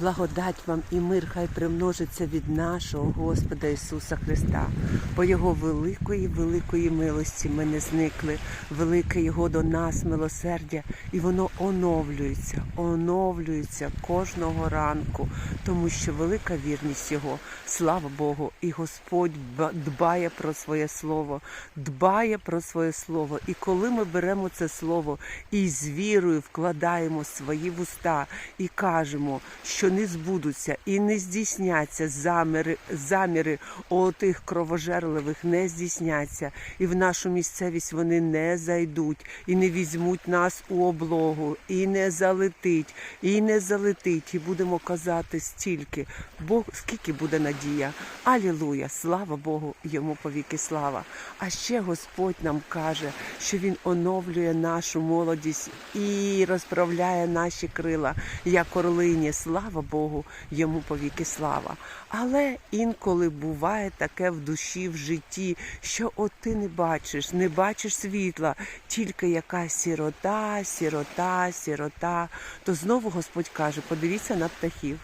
благодать вам і мир хай примножиться від нашого Господа Ісуса Христа. По Його великої, великої милості ми не зникли, велике Його до нас милосердя, і воно оновлюється, оновлюється кожного ранку, тому що велика вірність Його, слава Богу, і Господь дбає про своє слово, дбає про своє слово. І коли ми беремо це слово і з вірою вкладаємо свої вуста і кажемо, що не збудуться і не здійсняться заміри, заміри отих кровожерливих, не здійсняться, і в нашу місцевість вони не зайдуть, і не візьмуть нас у облогу, і не залетить, і не залетить. І будемо казати стільки. Бог, скільки буде надія. Алілуя! Слава Богу, йому повіки слава. А ще Господь нам каже, що Він оновлює нашу молодість і розправляє наші крила, як орлині. Слава Богу, йому повіки слава. Але інколи буває таке в душі, в житті, що от ти не бачиш, не бачиш світла, тільки якась сірота, сірота, сірота. То знову Господь каже: подивіться на птахів.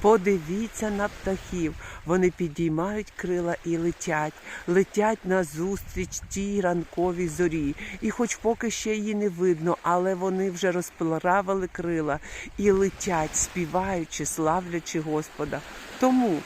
Подивіться на птахів. Вони підіймають крила і летять, летять назустріч тій ранковій зорі. І хоч поки ще її не видно, але вони вже розплавили крила і летять, співаючи, славлячи Господа. Тому,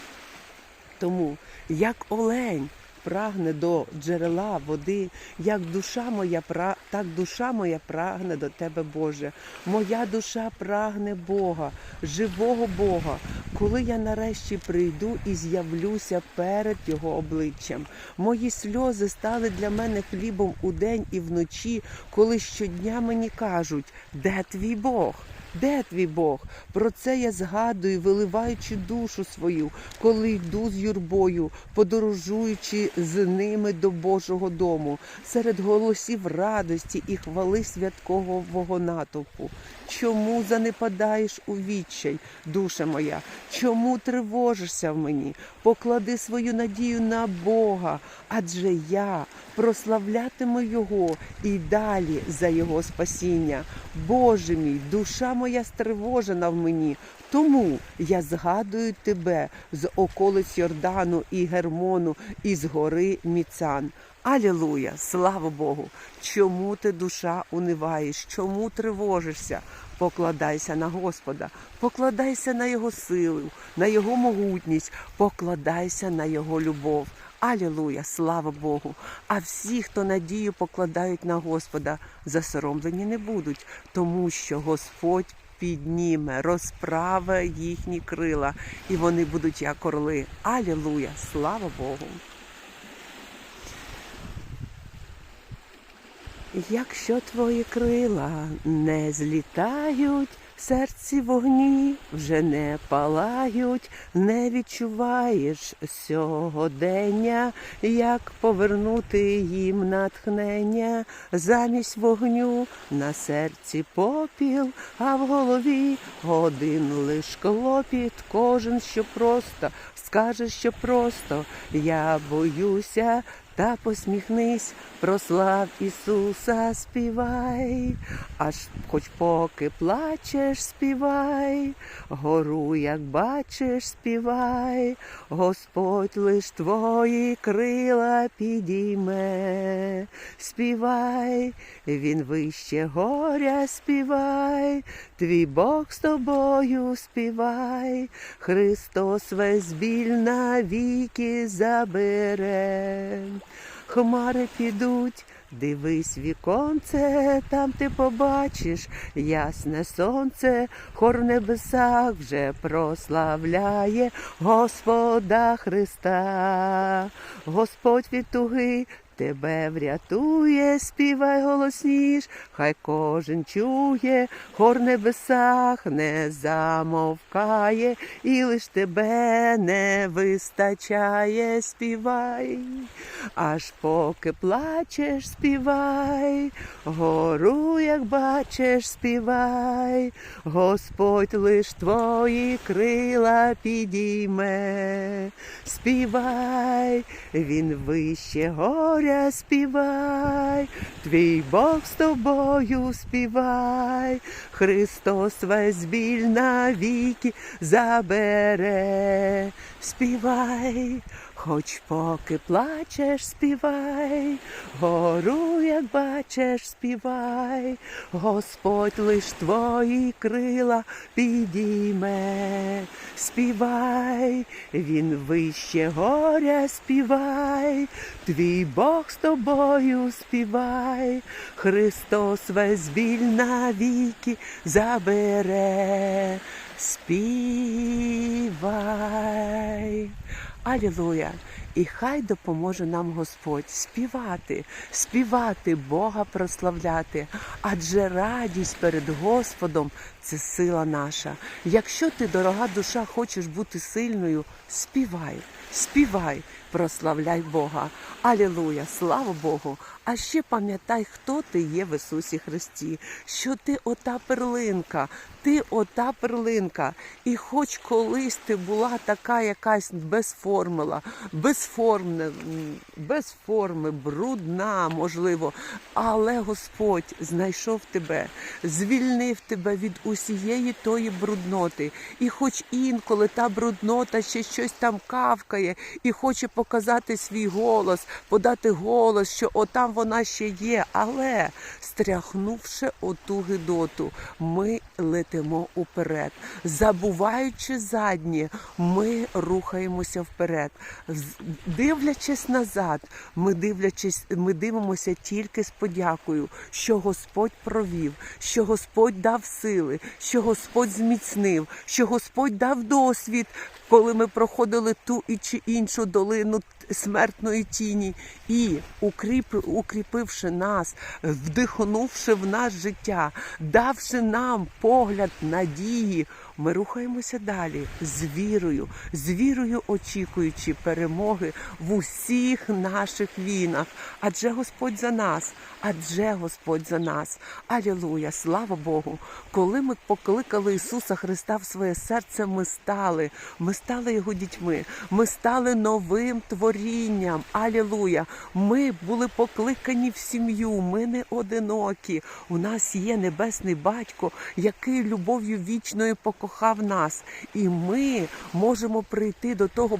тому, як олень. Прагне до джерела води, як душа моя пра... так душа моя прагне до тебе, Боже. Моя душа прагне Бога, живого Бога, коли я нарешті прийду і з'явлюся перед Його обличчям. Мої сльози стали для мене хлібом удень і вночі, коли щодня мені кажуть, де твій Бог? Де твій Бог? Про це я згадую, виливаючи душу свою, коли йду з юрбою, подорожуючи з ними до Божого дому, серед голосів радості і хвали святкового натовпу. Чому занепадаєш у відчай, душа моя? Чому тривожишся в мені? Поклади свою надію на Бога, адже я прославлятиму Його і далі за Його спасіння. Боже мій, душа моя стривожена в мені. Тому я згадую тебе з околиць Йордану і Гермону, і з гори Міцан. Алілуя, слава Богу! Чому ти душа униваєш? Чому тривожишся? Покладайся на Господа, покладайся на Його силу, на Його могутність, покладайся на Його любов. Алілуя, слава Богу! А всі, хто надію покладають на Господа, засоромлені не будуть, тому що Господь підніме, розправе їхні крила, і вони будуть як орли. Алілуя, слава Богу! Якщо твої крила не злітають, в серці вогні вже не палають, не відчуваєш сьогодення, як повернути їм натхнення, замість вогню на серці попіл, а в голові один лиш клопіт, кожен що просто скаже, що просто я боюся. Та посміхнись, прослав Ісуса, співай, аж хоч поки плачеш, співай, гору, як бачиш, співай, Господь лиш твої крила підійме, співай, Він вище горя, співай, твій Бог з тобою співай, Христос весь біль навіки забере. Хмари підуть, дивись віконце, там ти побачиш ясне сонце, хор в небесах вже прославляє Господа Христа, Господь від туги. Тебе врятує, співай голосніш, хай кожен чує, хор в небесах не замовкає, і лиш тебе не вистачає, співай, аж поки плачеш, співай, гору, як бачиш, співай, Господь лиш твої крила підійме, співай, він вище горя співай, твій Бог з тобою співай, Христос весь біль навіки забере, співай, хоч поки плачеш, співай, гору, як бачиш, співай, Господь лиш твої крила підійме, співай, він вище горя співай, твій Бог з тобою співай, Христос весь біль навіки забере, співай. Алілуя! І хай допоможе нам Господь співати, співати Бога прославляти, адже радість перед Господом це сила наша. Якщо ти, дорога душа, хочеш бути сильною, співай, співай, прославляй Бога. Алілуя! Слава Богу! А ще пам'ятай, хто ти є в Ісусі Христі, що ти ота перлинка, ти ота перлинка. І хоч колись ти була така якась безформила, безформна, без форми, брудна, можливо, але Господь знайшов тебе, звільнив тебе від усієї тої брудноти. І хоч інколи та бруднота ще щось там кавкає і хоче показати свій голос, подати голос, що отам вона ще є, але стряхнувши оту гидоту, ми летимо уперед. Забуваючи заднє, ми рухаємося вперед. Дивлячись назад, ми дивлячись, ми дивимося тільки з подякою, що Господь провів, що Господь дав сили, що Господь зміцнив, що Господь дав досвід, коли ми проходили ту і чи іншу долину смертної тіні, і укріп, укріпивши нас, вдихнувши в нас життя, давши нам погляд надії, ми рухаємося далі з вірою, з вірою очікуючи перемоги в усіх наших війнах. Адже Господь за нас, адже Господь за нас. Алілуя, слава Богу! Коли ми покликали Ісуса Христа в своє серце, ми стали, ми стали Його дітьми, ми стали новим творінням. Алілуя! Ми були покликані в сім'ю, ми не одинокі. У нас є небесний батько, який любов'ю вічної вічною покохав нас, і ми можемо прийти до того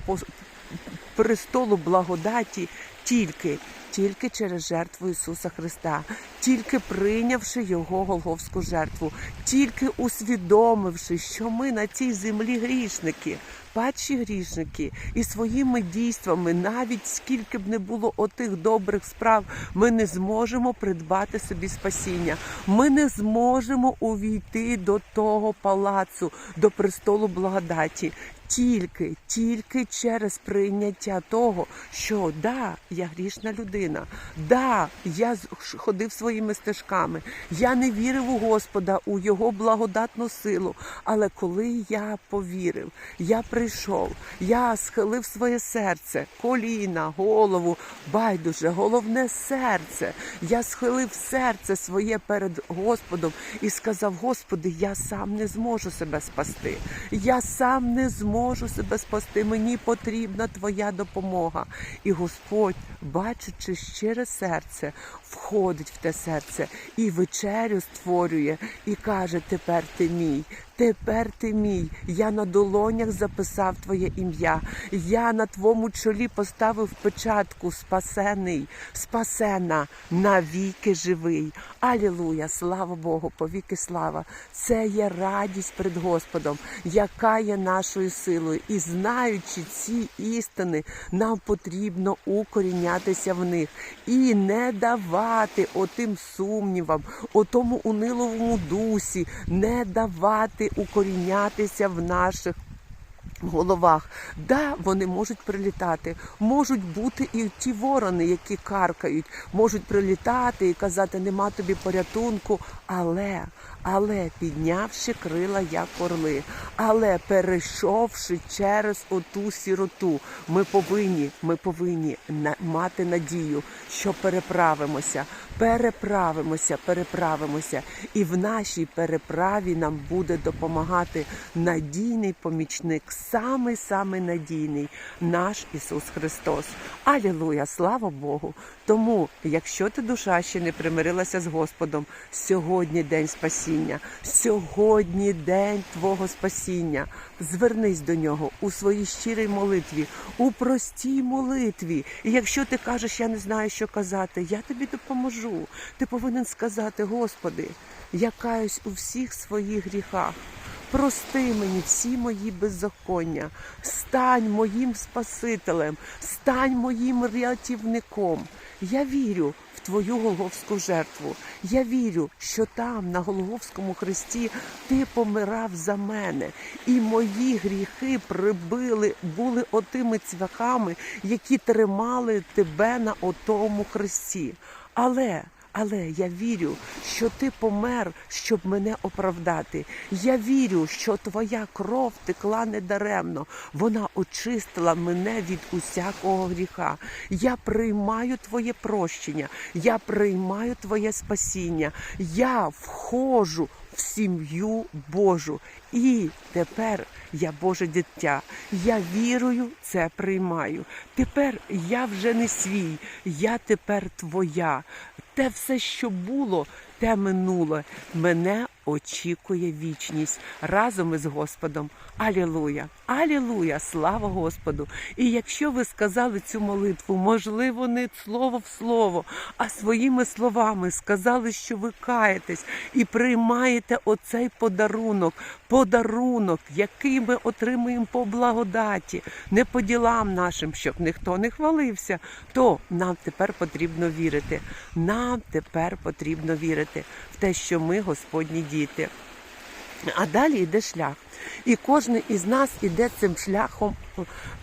престолу благодаті тільки. Тільки через жертву Ісуса Христа, тільки прийнявши Його Голговську жертву, тільки усвідомивши, що ми на цій землі грішники, падші грішники, і своїми дійствами, навіть скільки б не було отих добрих справ, ми не зможемо придбати собі спасіння. Ми не зможемо увійти до того палацу, до престолу благодаті. Тільки, тільки через прийняття того, що да, я грішна людина, да, я ходив своїми стежками, я не вірив у Господа, у Його благодатну силу. Але коли я повірив, я прийшов, я схилив своє серце, коліна, голову, байдуже, головне серце. Я схилив серце своє перед Господом і сказав: Господи, я сам не зможу себе спасти. Я сам не зможу себе спасти. Мені потрібна Твоя допомога. І Господь, бачачи щире серце, входить в те серце і вечерю створює, і каже: Тепер ти мій. Тепер ти мій, я на долонях записав твоє ім'я. Я на твоєму чолі поставив печатку спасений, спасена, навіки живий. Алілуя, слава Богу, повіки слава. Це є радість перед Господом, яка є нашою силою. І знаючи ці істини, нам потрібно укорінятися в них і не давати отим сумнівам, отому униловому дусі, не давати укорінятися в наших головах. Да, вони можуть прилітати, можуть бути і ті ворони, які каркають, можуть прилітати і казати, нема тобі порятунку, але. Але піднявши крила, як орли, але перейшовши через оту сіроту, ми повинні, ми повинні мати надію, що переправимося. переправимося, переправимося. І в нашій переправі нам буде допомагати надійний помічник, самий самий надійний наш Ісус Христос. Алілуя, слава Богу! Тому, якщо ти душа ще не примирилася з Господом, сьогодні день спасіння, сьогодні день Твого спасіння. Звернись до нього у своїй щирій молитві, у простій молитві. І якщо ти кажеш, я не знаю, що казати, я тобі допоможу. Ти повинен сказати, Господи, я каюсь у всіх своїх гріхах. Прости мені всі мої беззаконня, стань моїм Спасителем, стань моїм рятівником. Я вірю в Твою Голговську жертву. Я вірю, що там, на Голговському хресті, ти помирав за мене, і мої гріхи прибили, були отими цвяхами, які тримали тебе на отому хресті. Але але я вірю, що ти помер, щоб мене оправдати. Я вірю, що твоя кров текла недаремно. Вона очистила мене від усякого гріха. Я приймаю твоє прощення, я приймаю твоє спасіння. Я входжу в сім'ю Божу. І тепер я Боже дитя. Я вірую, це приймаю. Тепер я вже не свій, я тепер твоя. Те все, що було, те минуле. Мене очікує вічність разом із Господом. Алілуя! Алілуя! Слава Господу! І якщо ви сказали цю молитву, можливо, не слово в слово, а своїми словами сказали, що ви каєтесь і приймаєте оцей подарунок, подарунок, який ми отримуємо по благодаті, не по ділам нашим, щоб ніхто не хвалився, то нам тепер потрібно вірити. Нам тепер потрібно вірити те, що ми Господні діти. А далі йде шлях. І кожен із нас іде цим шляхом,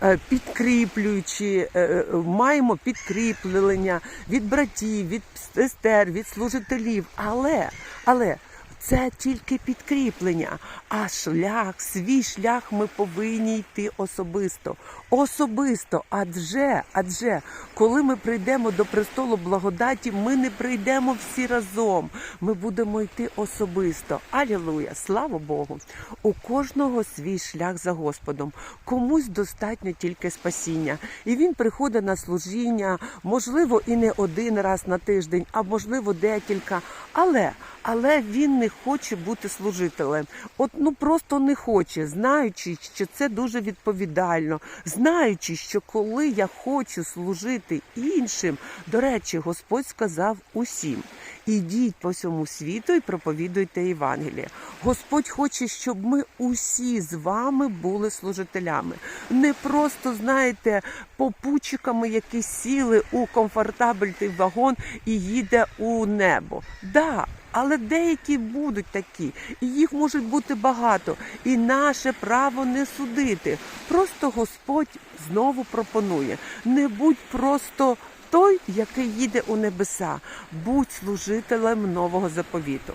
е, підкріплюючи, е, е, маємо підкріплення від братів, від сестер, від служителів. Але, але це тільки підкріплення, а шлях, свій шлях ми повинні йти особисто. Особисто, адже, адже, коли ми прийдемо до престолу благодаті, ми не прийдемо всі разом. Ми будемо йти особисто. Алілуя! Слава Богу! У кожного свій шлях за Господом. Комусь достатньо тільки спасіння. І він приходить на служіння, можливо, і не один раз на тиждень, а можливо, декілька. Але, але він не хоче бути служителем. От ну просто не хоче, знаючи, що це дуже відповідально, знаючи, що коли я хочу служити іншим, до речі, Господь сказав усім. Ідіть по всьому світу і проповідуйте Євангеліє. Господь хоче, щоб ми усі з вами були служителями. Не просто, знаєте, попутчиками, які сіли у комфортабельний вагон і їде у небо. Да, але деякі будуть такі, і їх може бути багато. І наше право не судити. Просто Господь знову пропонує: не будь просто той, який їде у небеса, будь служителем нового заповіту.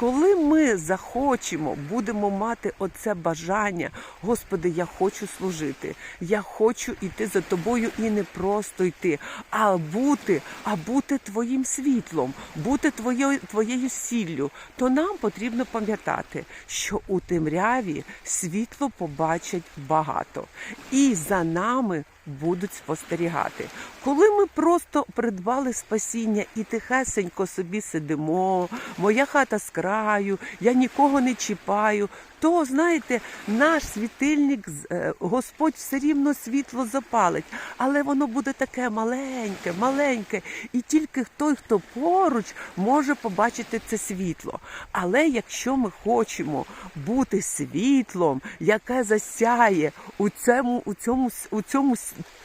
Коли ми захочемо, будемо мати оце бажання, Господи, я хочу служити, я хочу йти за тобою і не просто йти, а бути, а бути твоїм світлом, бути твоєю твоєю сіллю, то нам потрібно пам'ятати, що у темряві світло побачать багато, і за нами будуть спостерігати. Коли ми просто придбали спасіння і тихесенько собі сидимо, моя хата з краю, я нікого не чіпаю, то знаєте, наш світильник е, Господь все рівно світло запалить, але воно буде таке маленьке, маленьке, і тільки той, хто поруч, може побачити це світло. Але якщо ми хочемо бути світлом, яке засяє у цьому, у цьому, у цьому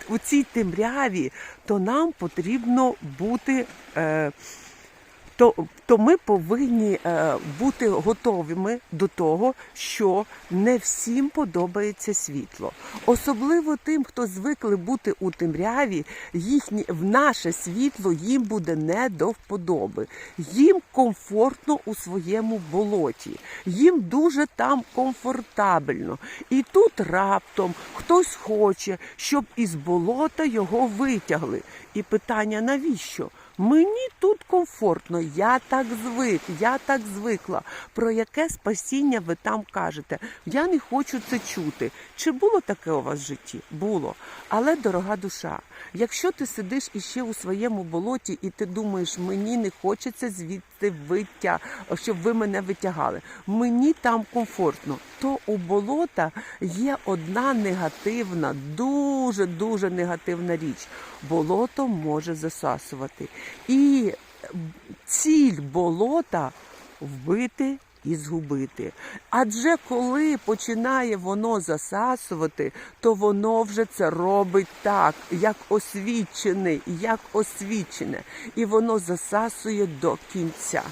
у цій темряві, то нам потрібно бути. Е, то то ми повинні е, бути готовими до того, що не всім подобається світло. Особливо тим, хто звикли бути у темряві, їхні в наше світло їм буде не до вподоби. Їм комфортно у своєму болоті, їм дуже там комфортабельно. І тут раптом хтось хоче, щоб із болота його витягли. І питання навіщо? Мені тут комфортно, я так звик, я так звикла. Про яке спасіння ви там кажете? Я не хочу це чути. Чи було таке у вас в житті? Було. Але, дорога душа, якщо ти сидиш іще у своєму болоті і ти думаєш, мені не хочеться звідти виття, щоб ви мене витягали. Мені там комфортно. То у болота є одна негативна, дуже дуже негативна річ. Болото може засасувати. І ціль болота вбити і згубити. Адже коли починає воно засасувати, то воно вже це робить так, як освічений, як освічене, і воно засасує до кінця.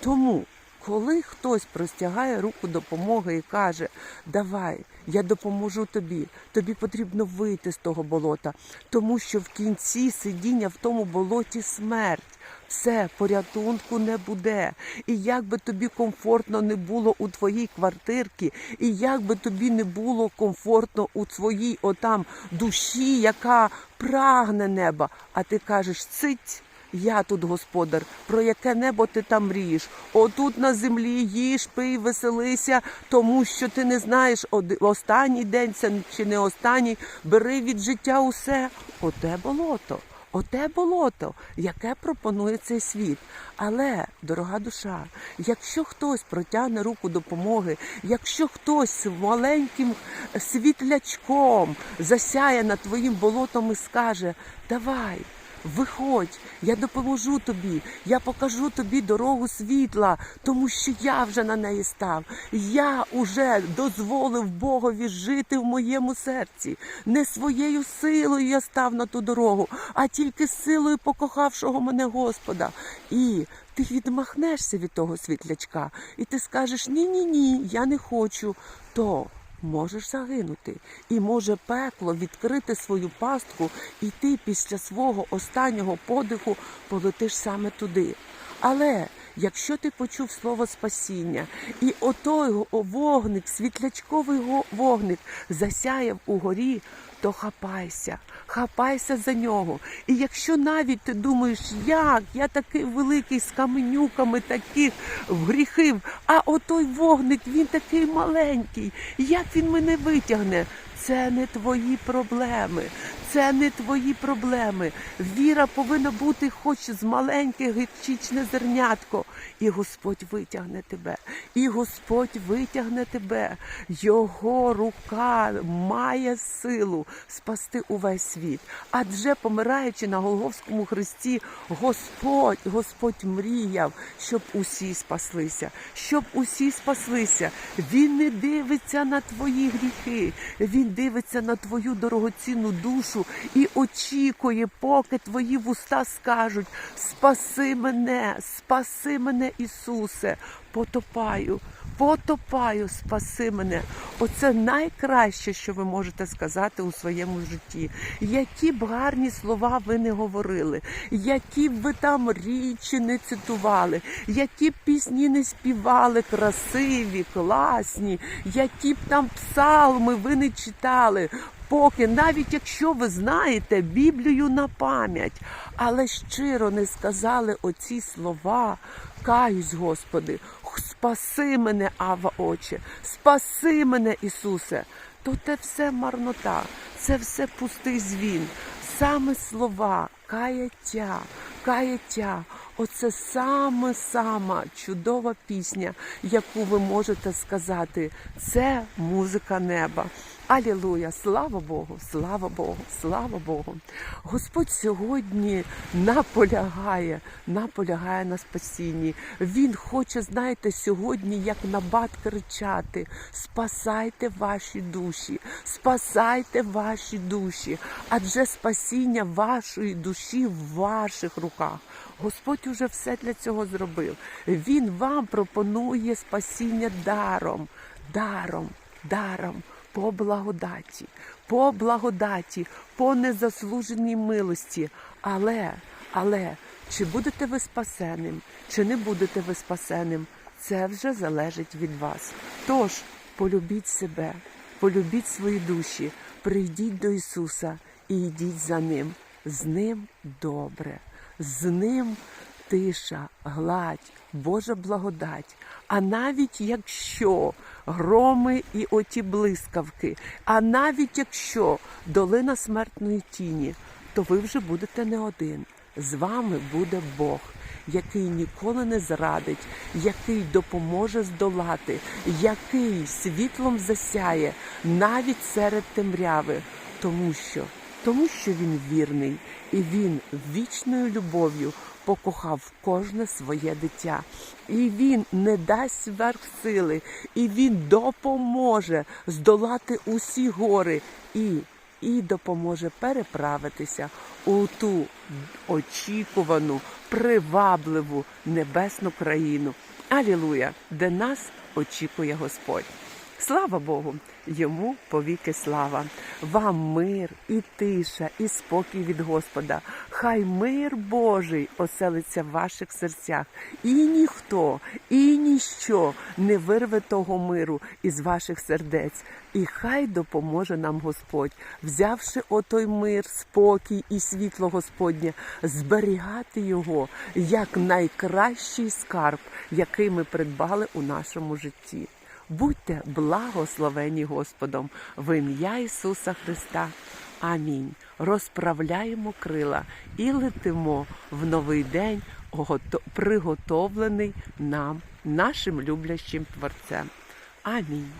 Тому коли хтось простягає руку допомоги і каже: Давай, я допоможу тобі, тобі потрібно вийти з того болота, тому що в кінці сидіння в тому болоті смерть. Все, порятунку не буде. І як би тобі комфортно не було у твоїй квартирці, і як би тобі не було комфортно у твоїй отам душі, яка прагне неба, а ти кажеш цить. Я тут господар, про яке небо ти там мрієш? Отут на землі їж, пий, веселися, тому що ти не знаєш, останній день це чи не останній. Бери від життя усе. Оте болото. Оте болото, яке пропонує цей світ. Але, дорога душа, якщо хтось протягне руку допомоги, якщо хтось маленьким світлячком засяє над твоїм болотом і скаже: Давай. Виходь, я допоможу тобі, я покажу тобі дорогу світла, тому що я вже на неї став. Я уже дозволив Богові жити в моєму серці. Не своєю силою я став на ту дорогу, а тільки силою покохавшого мене Господа. І ти відмахнешся від того світлячка, і ти скажеш ні, ні, ні, я не хочу. То можеш загинути. І може пекло відкрити свою пастку, і ти після свого останнього подиху полетиш саме туди. Але якщо ти почув слово спасіння, і отой вогник, світлячковий вогник засяяв угорі, то хапайся, хапайся за нього. І якщо навіть ти думаєш, як я такий великий з каменюками таких гріхів, а отой вогник він такий маленький, як він мене витягне? Це не твої проблеми. Це не твої проблеми. Віра повинна бути хоч з маленьке гірчичне зернятко. І Господь витягне тебе. І Господь витягне тебе. Його рука має силу спасти увесь світ. Адже помираючи на Голговському хресті, Господь, Господь мріяв, щоб усі спаслися, щоб усі спаслися. Він не дивиться на твої гріхи, він дивиться на твою дорогоцінну душу і очікує, поки твої вуста скажуть: Спаси мене, спаси мене, Ісусе, потопаю. Потопаю, спаси мене. Оце найкраще, що ви можете сказати у своєму житті. Які б гарні слова ви не говорили, які б ви там річі не цитували, які б пісні не співали, красиві, класні, які б там псалми ви не читали. Поки, навіть якщо ви знаєте Біблію на пам'ять, але щиро не сказали оці слова, каюсь, Господи, спаси мене, Ава Отче, спаси мене, Ісусе, то те все марнота, це все пустий звін. Саме слова, каяття, каяття. Оце саме сама чудова пісня, яку ви можете сказати. Це музика неба. Алілуя! Слава Богу! Слава Богу! Слава Богу! Господь сьогодні наполягає, наполягає на спасінні. Він хоче, знаєте, сьогодні, як набат кричати: спасайте ваші душі, спасайте ваші душі, адже спасіння вашої душі в ваших руках. Господь уже все для цього зробив. Він вам пропонує спасіння даром, даром, даром по благодаті, по благодаті, по незаслуженій милості. Але, але чи будете ви спасеним, чи не будете ви спасеним, це вже залежить від вас. Тож полюбіть себе, полюбіть свої душі, прийдіть до Ісуса і йдіть за Ним. З Ним добре. з ним тиша, гладь, Божа благодать. А навіть якщо громи і оті блискавки, а навіть якщо долина смертної тіні, то ви вже будете не один. З вами буде Бог, який ніколи не зрадить, який допоможе здолати, який світлом засяє навіть серед темряви, тому що, тому що він вірний, і він вічною любов'ю покохав кожне своє дитя. І він не дасть сверхсили, і він допоможе здолати усі гори і і допоможе переправитися у ту очікувану, привабливу небесну країну. Алілуя, де нас очікує Господь. Слава Богу! Йому повіки слава, вам мир і тиша, і спокій від Господа. Хай мир Божий оселиться в ваших серцях, і ніхто, і ніщо не вирве того миру із ваших сердець. І хай допоможе нам Господь, взявши отой мир, спокій і світло Господнє, зберігати його як найкращий скарб, який ми придбали у нашому житті. Будьте благословені Господом в ім'я Ісуса Христа. Амінь. Розправляємо крила і летимо в новий день, приготовлений нам, нашим люблячим Творцем. Амінь.